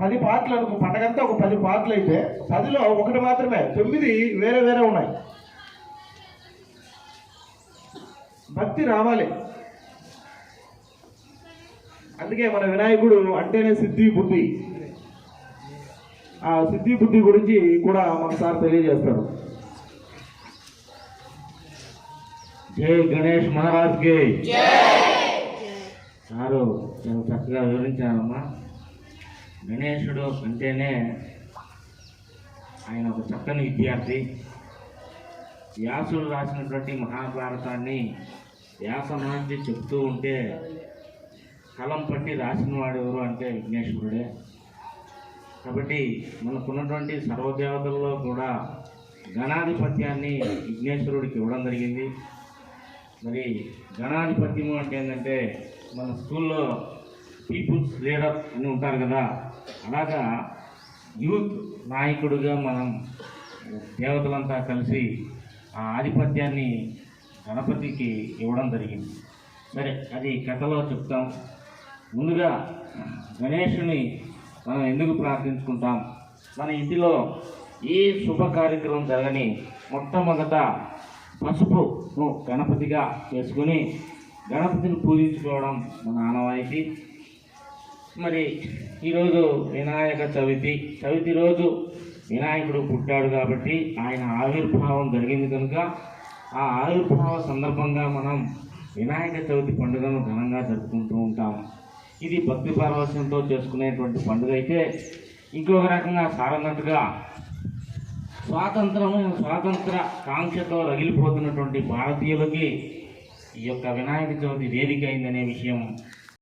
పది పాటలు అనుకో పండగంతా ఒక పది పాటలు అయితే పదిలో ఒకటి మాత్రమే తొమ్మిది వేరే వేరే ఉన్నాయి. భక్తి రావాలి. అందుకే మన వినాయకుడు అంటేనే సిద్ధి బుద్ధి. ఆ సిద్ధి బుద్ధి గురించి కూడా మన సార్ తెలియజేస్తారు. జై గణేష్ మహారాజ్కి. సారు చాలా చక్కగా వివరించారమ్మా గణేశుడు అంటేనే ఆయన ఒక చక్కని విద్యార్థి. వ్యాసుడు రాసినటువంటి మహాభారతాన్ని వ్యాసం చెప్తూ ఉంటే కలం పట్టి రాసిన వాడు ఎవరు అంటే విఘ్నేశ్వరుడే. కాబట్టి మనకున్నటువంటి సర్వదేవతల్లో కూడా గణాధిపత్యాన్ని విఘ్నేశ్వరుడికి ఇవ్వడం జరిగింది. మరి గణాధిపత్యము అంటే ఏంటంటే మన స్కూల్లో పీపుల్స్ లీడర్ అని ఉంటారు కదా అలాగా యూత్ నాయకుడిగా మనం దేవతలంతా కలిసి ఆ ఆధిపత్యాన్ని గణపతికి ఇవ్వడం జరిగింది. సరే అది కథలో చెప్తాం. ముందుగా గణేషుని మనం ఎందుకు ప్రార్థించుకుంటాం? మన ఇంటిలో ఏ శుభ కార్యక్రమం జరగని మొట్టమొదట పసుపును గణపతిగా చేసుకుని గణపతిని పూజించుకోవడం మన ఆనవాయితీ. మరి ఈరోజు వినాయక చవితి. చవితి రోజు వినాయకుడు పుట్టాడు కాబట్టి ఆయన ఆవిర్భావం జరిగింది కనుక ఆ ఆవిర్భావ సందర్భంగా మనం వినాయక చవితి పండుగను ఘనంగా జరుపుకుంటూ ఉంటాం. ఇది భక్తి పారవశ్యంతో చేసుకునేటువంటి పండుగ అయితే ఇంకొక రకంగా సారన్నట్టుగా స్వాతంత్రము స్వాతంత్ర కాంక్షతో రగిలిపోతున్నటువంటి భారతీయులకి ఈ యొక్క వినాయక చవితి వేదిక అయిందనే విషయం